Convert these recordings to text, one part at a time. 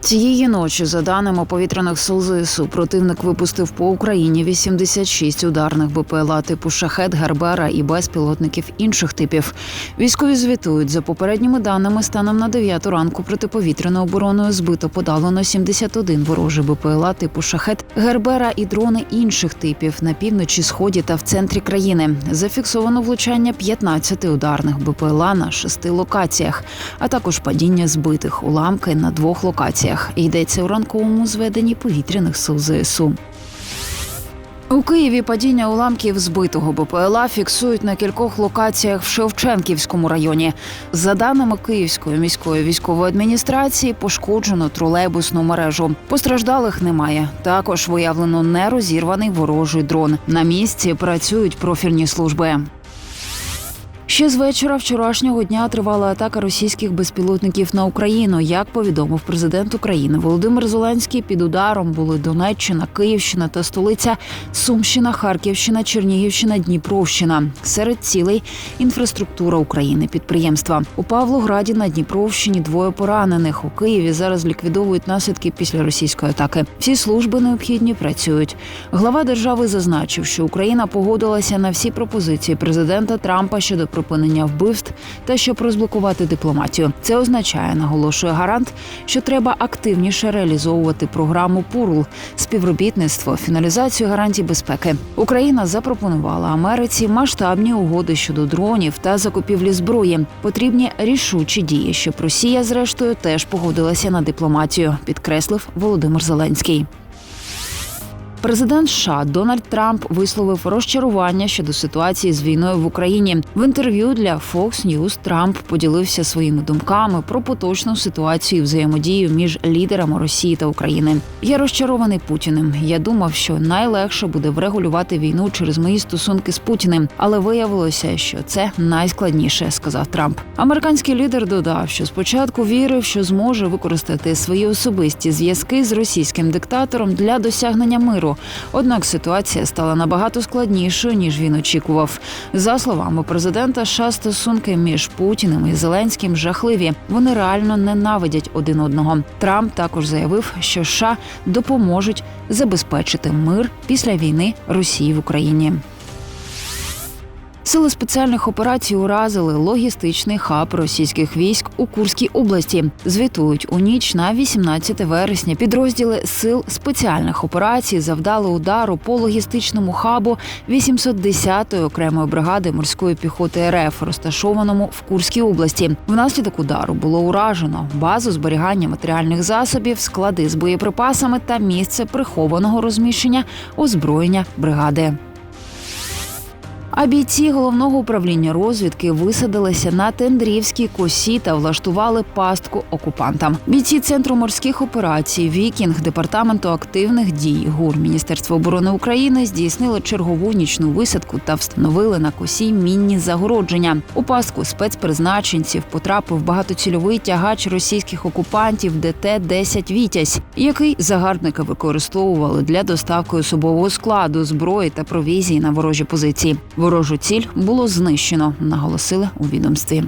Цієї ночі, за даними повітряних сил ЗСУ, противник випустив по Україні 86 ударних БПЛА типу шахет, Гербера і безпілотників інших типів. Військові звітують за попередніми даними. Станом на 9 ранку протиповітряною обороною збито подалено 71 ворожий БПЛА типу шахет, Гербера і дрони інших типів на півночі, сході та в центрі країни. Зафіксовано влучання 15 ударних БПЛА на шести локаціях, а також падіння збитих уламки на двох локаціях. Йдеться у ранковому зведенні повітряних сил ЗСУ. У Києві падіння уламків збитого БПЛА фіксують на кількох локаціях в Шевченківському районі. За даними Київської міської військової адміністрації, пошкоджено тролейбусну мережу. Постраждалих немає. Також виявлено нерозірваний ворожий дрон. На місці працюють профільні служби. Ще з вечора вчорашнього дня тривала атака російських безпілотників на Україну. Як повідомив президент України Володимир Зеленський, під ударом були Донеччина, Київщина та столиця Сумщина, Харківщина, Чернігівщина, Дніпровщина. Серед цілей інфраструктура України, підприємства у Павлограді на Дніпровщині двоє поранених. У Києві зараз ліквідовують наслідки після російської атаки. Всі служби необхідні працюють. Глава держави зазначив, що Україна погодилася на всі пропозиції президента Трампа щодо припинення вбивств та щоб розблокувати дипломатію. Це означає, наголошує гарант, що треба активніше реалізовувати програму ПУРЛ співробітництво, фіналізацію гарантій безпеки. Україна запропонувала Америці масштабні угоди щодо дронів та закупівлі зброї. Потрібні рішучі дії, щоб Росія, зрештою, теж погодилася на дипломатію, підкреслив Володимир Зеленський. Президент США Дональд Трамп висловив розчарування щодо ситуації з війною в Україні. В інтерв'ю для Fox News Трамп поділився своїми думками про поточну ситуацію взаємодію між лідерами Росії та України. Я розчарований Путіним. Я думав, що найлегше буде врегулювати війну через мої стосунки з Путіним, але виявилося, що це найскладніше, сказав Трамп. Американський лідер додав, що спочатку вірив, що зможе використати свої особисті зв'язки з російським диктатором для досягнення миру. Однак ситуація стала набагато складнішою ніж він очікував. За словами президента, США стосунки між Путіним і Зеленським жахливі. Вони реально ненавидять один одного. Трамп також заявив, що США допоможуть забезпечити мир після війни Росії в Україні. Сили спеціальних операцій уразили логістичний хаб російських військ у Курській області. Звітують у ніч на 18 вересня. Підрозділи сил спеціальних операцій завдали удару по логістичному хабу 810-ї окремої бригади морської піхоти РФ, розташованому в Курській області. Внаслідок удару було уражено базу зберігання матеріальних засобів, склади з боєприпасами та місце прихованого розміщення озброєння бригади. А бійці головного управління розвідки висадилися на тендрівській косі та влаштували пастку окупантам. Бійці центру морських операцій Вікінг департаменту активних дій ГУР Міністерства оборони України здійснили чергову нічну висадку та встановили на косі мінні загородження. У пастку спецпризначенців потрапив багатоцільовий тягач російських окупантів ДТ-10 Вітязь, який загарбники використовували для доставки особового складу, зброї та провізії на ворожі позиції. Ворожу ціль було знищено, наголосили у відомстві.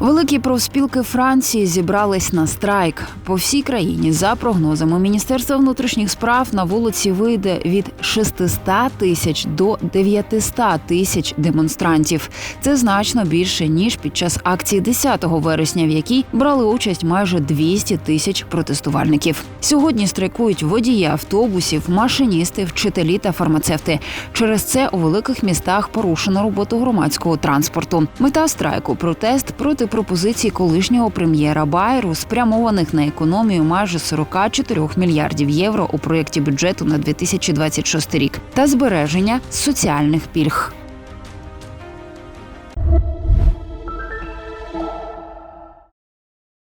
Великі профспілки Франції зібрались на страйк по всій країні. За прогнозами Міністерства внутрішніх справ на вулиці вийде від 600 тисяч до 900 тисяч демонстрантів. Це значно більше ніж під час акції 10 вересня, в якій брали участь майже 200 тисяч протестувальників. Сьогодні страйкують водії автобусів, машиністи, вчителі та фармацевти. Через це у великих містах порушено роботу громадського транспорту. Мета страйку протест проти пропозицій колишнього прем'єра Байру, спрямованих на економію майже 44 мільярдів євро у проєкті бюджету на 2026 рік та збереження соціальних пільг.